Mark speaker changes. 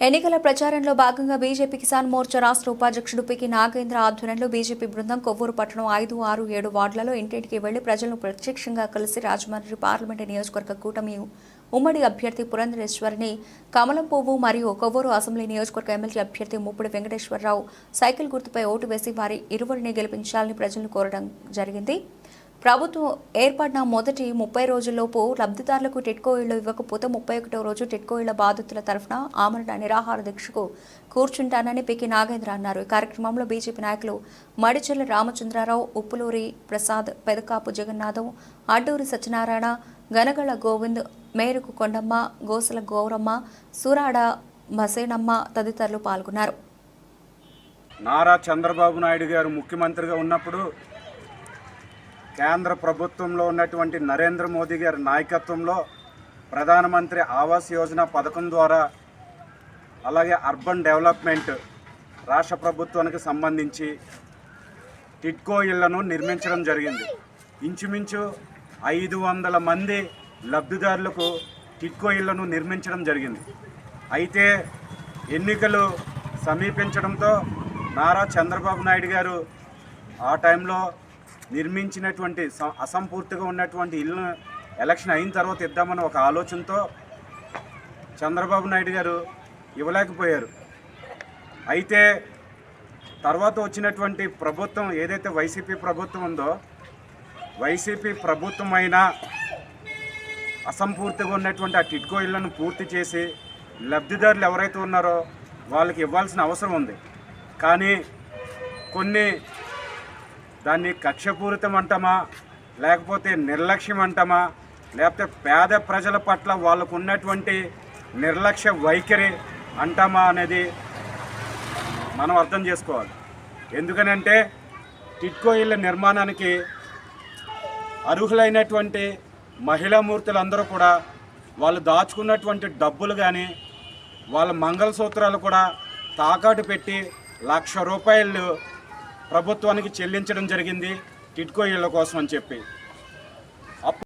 Speaker 1: ఎన్నికల ప్రచారంలో భాగంగా బీజేపీ కిసాన్ మోర్చా రాష్ట్ర ఉపాధ్యక్షుడు పికి నాగేంద్ర ఆధ్వర్యంలో బీజేపీ బృందం కొవ్వూరు పట్టణం ఐదు ఆరు ఏడు వార్డులలో ఇంటింటికి వెళ్ళి ప్రజలను ప్రత్యక్షంగా కలిసి రాజమండ్రి పార్లమెంటు నియోజకవర్గ కూటమి ఉమ్మడి అభ్యర్థి పురంధరేశ్వరిని కమలం పువ్వు మరియు కొవ్వూరు అసెంబ్లీ నియోజకవర్గ ఎమ్మెల్యే అభ్యర్థి ముప్పుడి వెంకటేశ్వరరావు సైకిల్ గుర్తుపై ఓటు వేసి వారి ఇరువురిని గెలిపించాలని ప్రజలను కోరడం జరిగింది. ప్రభుత్వం ఏర్పడిన మొదటి ముప్పై రోజుల్లోపు లబ్ధిదారులకు టెట్కో ఇళ్ళు ఇవ్వకపోతే ముప్పై ఒకటో రోజు టెట్కో ఇళ్ళ బాధితుల తరఫున ఆమరణ నిరాహార దీక్షకు కూర్చుంటానని పికి నాగేంద్ర అన్నారు. ఈ కార్యక్రమంలో బీజేపీ నాయకులు మడిచెల్ల రామచంద్రారావు ఉప్పులూరి ప్రసాద్ పెదకాపు జగన్నాథం అడ్డూరి సత్యనారాయణ గనగళ గోవింద్ మేరుకు కొండమ్మ గోసల గౌరమ్మ సూరాడ మసేనమ్మ తదితరులు పాల్గొన్నారు.
Speaker 2: నారా చంద్రబాబు నాయుడు గారు ముఖ్యమంత్రిగా ఉన్నప్పుడు కేంద్ర ప్రభుత్వంలో ఉన్నటువంటి నరేంద్ర మోదీ గారి నాయకత్వంలో ప్రధానమంత్రి ఆవాస్ యోజన పథకం ద్వారా అలాగే అర్బన్ డెవలప్మెంట్ రాష్ట్ర ప్రభుత్వానికి సంబంధించి టిట్కో ఇళ్ళను నిర్మించడం జరిగింది. ఇంచుమించు ఐదు వందల మంది లబ్ధిదారులకు టిట్కో ఇళ్ళను నిర్మించడం జరిగింది. అయితే ఎన్నికలు సమీపించడంతో నారా చంద్రబాబు నాయుడు గారు ఆ టైంలో నిర్మించినటువంటి స- అసంపూర్తిగా ఉన్నటువంటి ఇల్లు ఎలక్షన్ అయిన తర్వాత ఇద్దామని ఒక ఆలోచనతో చంద్రబాబు నాయుడు గారు ఇవ్వలేకపోయారు. అయితే తర్వాత వచ్చినటువంటి ప్రభుత్వం ఏదైతే వైసీపీ ప్రభుత్వం ఉందో వైసీపీ ప్రభుత్వం అయినా అసంపూర్తిగా ఉన్నటువంటి ఆ టిట్కో ఇళ్ళను పూర్తి చేసి లబ్ధిదారులు ఎవరైతే ఉన్నారో వాళ్ళకి ఇవ్వాల్సిన అవసరం ఉంది. కానీ కొన్ని దాన్ని కక్షపూరితం అంటామా లేకపోతే నిర్లక్ష్యం అంటామా లేకపోతే పేద ప్రజల పట్ల వాళ్ళకు ఉన్నటువంటి నిర్లక్ష్య వైఖరి అంటామా అనేది మనం అర్థం చేసుకోవాలి. ఎందుకనంటే టిట్కో ఇళ్ళ నిర్మాణానికి అర్హులైనటువంటి మహిళా మూర్తులందరూ కూడా వాళ్ళు దాచుకున్నటువంటి డబ్బులు కానీ వాళ్ళ మంగళసూత్రాలు కూడా తాకట్టు పెట్టి లక్ష రూపాయలు ప్రభుత్వానికి చెల్లించడం జరిగింది. టిట్కో ఇళ్ళ కోసం అని చెప్పి.